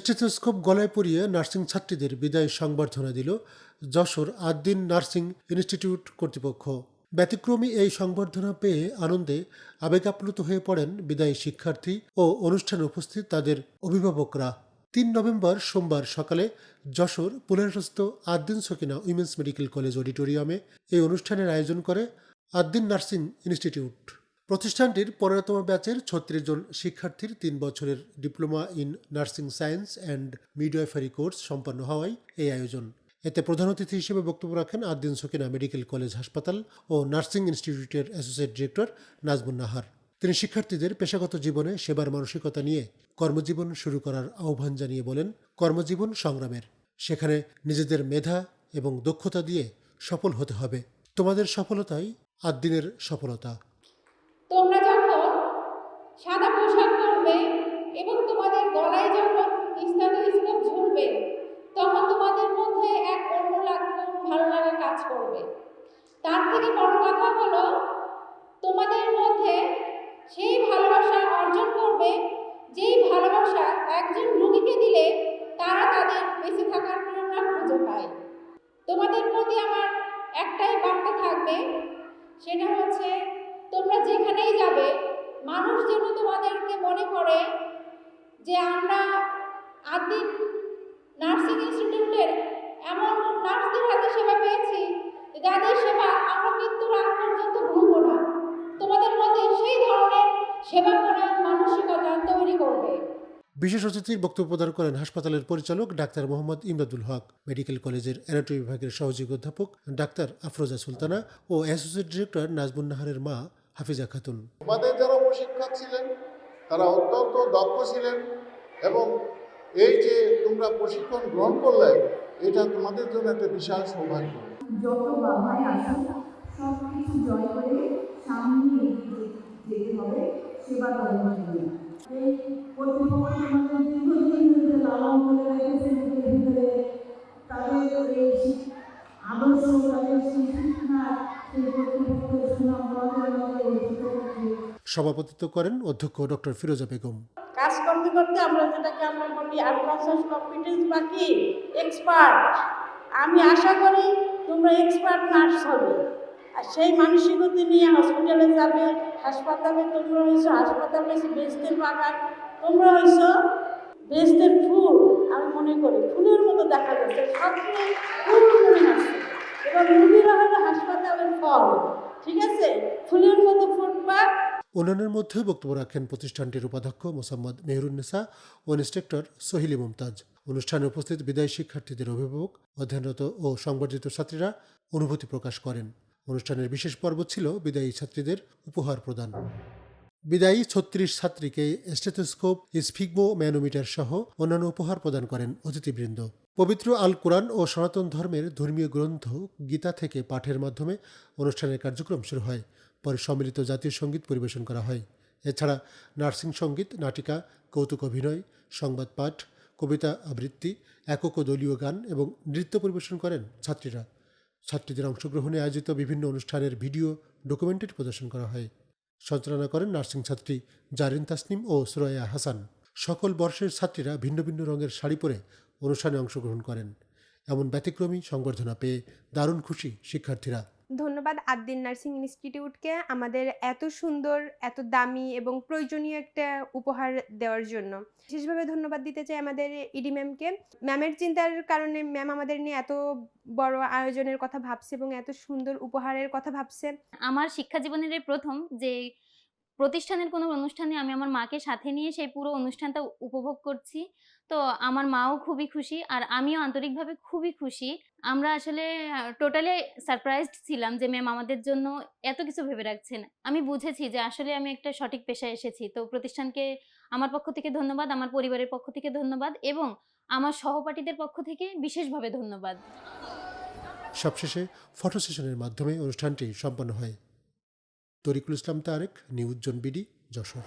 Stethoscope গলায় পরিয়ে nursing ছাত্রীদের বিদায় সংবর্ধনা দিল যশোর আদ্দিন নার্সিং ইনস্টিটিউট কর্তৃপক্ষ। ব্যতিক্রমী এই সংবর্ধনা পেয়ে আনন্দে আবেগাপ্লুত হয়ে পড়েন বিদায়ী শিক্ষার্থী ও অনুষ্ঠানে উপস্থিত তাদের অভিভাবকরা। তিন নভেম্বর সোমবার সকালে Jessore পুনরস্থ Addin Sakina women's medical college অডিটোরিয়ামে এই অনুষ্ঠানের আয়োজন করে আদ্দিন নার্সিং ইনস্টিটিউট। প্রতিষ্ঠানটির পনেরোতম ব্যাচের ছত্রিশ জন শিক্ষার্থীর তিন বছরের diploma in nursing science and midwifery course সম্পন্ন হওয়ায় এই আয়োজন। এতে প্রধান অতিথি হিসেবে বক্তব্য রাখেন আদ্দিন সকিনা মেডিকেল কলেজ হাসপাতাল ও নার্সিং ইনস্টিটিউটের অ্যাসোসিয়েট ডিরেক্টর নাজমুন নাহার। তিনি শিক্ষার্থীদের পেশাগত জীবনে সেবার মানসিকতা নিয়ে কর্মজীবন শুরু করার আহ্বান জানিয়ে বলেন, কর্মজীবন সংগ্রামের। সেখানে নিজেদের মেধা এবং দক্ষতা দিয়ে সফল হতে হবে। তোমাদের সফলতাই আদ্দিনের সফলতা। সাদা পোশাক পরবে এবং তোমাদের গলায় যখন স্টেথোস্কোপ ঝুলবে, তখন তোমাদের মধ্যে এক অন্য রকম ভালো লাগা কাজ করবে। তার থেকে বড় কথা হলো, তোমাদের মধ্যে সেই ভালোবাসা অর্জন করবে, যেই ভালোবাসা একজন রুগীকে দিলে তারা তাদের বেঁচে থাকার প্রেরণা খুঁজে পায়। তোমাদের প্রতি আমার একটাই বার্তা থাকবে, সেটা হচ্ছে তোমরা যেখানেই যাবে মানুষ যেন তোমাদেরকে মনে করে যে আমরা আদিন নার্সিং ইনস্টিটিউটের এমন নার্সদের হাতে সেবা পেয়েছি যাদের সেবা আমরা মৃত্যুর আগ পর্যন্ত ভুলব না। তোমাদের মধ্যে সেই ধরনের সেবা করার মানসিকতা তৈরি করবে। বিশেষ অতিথির বক্তব্য প্রদান করেন হাসপাতালের পরিচালক ডাক্তার মোহাম্মদ ইমদাদুল হক মেডিকেল কলেজের অ্যানাটমি বিভাগের সহযোগী অধ্যাপক ডাক্তার আফরোজা সুলতানা ও অ্যাসোসিয়েট ডিরেক্টর নাজমুন নাহারের মা হাফিজা খাতুন। প্রশিক্ষক ছিলেন, তারা অত্যন্ত দক্ষ ছিলেন এবং এই যে তোমরা প্রশিক্ষণ গ্রহণ করলে, এটা তোমাদের জন্য একটা বিশাল সৌভাগ্য। যত কিছু জয় করে সামনে এগিয়ে যেতে হবে, সেবা করার জন্য। এই কর্তৃপক্ষ আমাদের দীর্ঘদিন ধরে লালন করে রেখেছে নিজের ভিতরে তাদের এই আদর্শ, তাদের সেই শিক্ষা সেই সভাপতিত্ব করেন অধ্যক্ষ ডক্টর ফিরোজা বেগম। কাজ করতে করতে আমরা যেটাকে আমরা বলি আনকনসিয়াস কম্পিটেন্স বা কি? এক্সপার্ট আমি আশা করি তোমরা এক্সপার্ট নার্স হবে। আর সেই মানসিকতা নিয়ে হসপিটালে যাবে, হাসপাতালে তোমরা হয়েছো হাসপাতালে বেস্তের বাগান, তোমরা হয়েছো বেস্তের ফুল। আমি মনে করি ফুলের মতো দেখা যাচ্ছে সবচেয়ে ফুল মনে হচ্ছে এবার রুগীরা হলো হাসপাতালের ফল। ঠিক আছে? ফুলের মতো ফুটবা অন্যান্যের মধ্যে বক্তব্য রাখেন প্রতিষ্ঠানটির উপাধ্যক্ষ মোসাম্মদ মেহরুন্নেসা ও ইন্সট্রাক্টর সোহিলি মুমতাজ। অনুষ্ঠানে উপস্থিত বিদায়ী শিক্ষার্থীদের অভিভাবক, অধ্যয়নরত ও সংবর্ধিত ছাত্রীরা অনুভূতি প্রকাশ করেন। অনুষ্ঠানের বিশেষ পর্ব ছিল বিদায়ী ছাত্রীদের উপহার প্রদান। বিদায়ী ছত্রিশ ছাত্রীকে স্টেথোস্কোপ, স্ফিগমো, ম্যানোমিটার সহ অন্যান্য উপহার প্রদান করেন অতিথিবৃন্দ। পবিত্র আল কোরআন ও সনাতন ধর্মের ধর্মীয় গ্রন্থ গীতা থেকে পাঠের মাধ্যমে অনুষ্ঠানের কার্যক্রম শুরু হয়। পরে সম্মিলিত জাতীয় সংগীত পরিবেশন করা হয়। এছাড়া নার্সিং সংগীত, নাটিকা, কৌতুক অভিনয়, সংবাদ পাঠ, কবিতা আবৃত্তি, একক ও দলীয় গান এবং নৃত্য পরিবেশন করেন ছাত্রীরা। ছাত্রীদের অংশগ্রহণে আয়োজিত বিভিন্ন অনুষ্ঠানের ভিডিও ডকুমেন্টারি প্রদর্শন করা হয়। সঞ্চালনা করেন নার্সিং ছাত্রী জারিন তাসনিম ও সুরাইয়া হাসান। সকল বর্ষের ছাত্রীরা ভিন্ন ভিন্ন রঙের শাড়ি পরে অনুষ্ঠানে অংশগ্রহণ করেন। এমন ব্যতিক্রমী সংবর্ধনা পেয়ে দারুণ খুশি শিক্ষার্থীরা। ধন্যবাদ আদ্দিন নার্সিং ইনস্টিটিউটকে আমাদের এত সুন্দর, এত দামি এবং প্রয়োজনীয় একটা উপহার দেওয়ার জন্য। বিশেষভাবে ধন্যবাদ দিতে চাই আমাদের ইডি ম্যামকে। ম্যামের চিন্তার কারণে ম্যাম আমাদের নিয়ে এত বড় আয়োজনের কথা ভাবছে এবং এত সুন্দর উপহারের কথা ভাবছে। আমার শিক্ষা জীবনের প্রথম যে প্রতিষ্ঠানের কোনো অনুষ্ঠানে আমি আমার মাকে সাথে নিয়ে সেই পুরো অনুষ্ঠানটা উপভোগ করছি। তো আমার মাও খুবই খুশি আর আমিও আন্তরিকভাবে খুবই খুশি। আমরা আসলে টোটালি সারপ্রাইজড ছিলাম যে ম্যাম আমাদের জন্য এত কিছু ভেবে রাখছেন। আমি বুঝেছি যে আসলে আমি একটা সঠিক পেশায় এসেছি। তো প্রতিষ্ঠানকে আমার পক্ষ থেকে ধন্যবাদ, আমার পরিবারের পক্ষ থেকে ধন্যবাদ এবং আমার সহপাঠীদের পক্ষ থেকে বিশেষভাবে ধন্যবাদ। সবশেষে ফটো সেশনের মাধ্যমে অনুষ্ঠানটি সম্পন্ন হয়। তরিকুল ইসলাম তারেক নিউজ জন বিডি যশোর।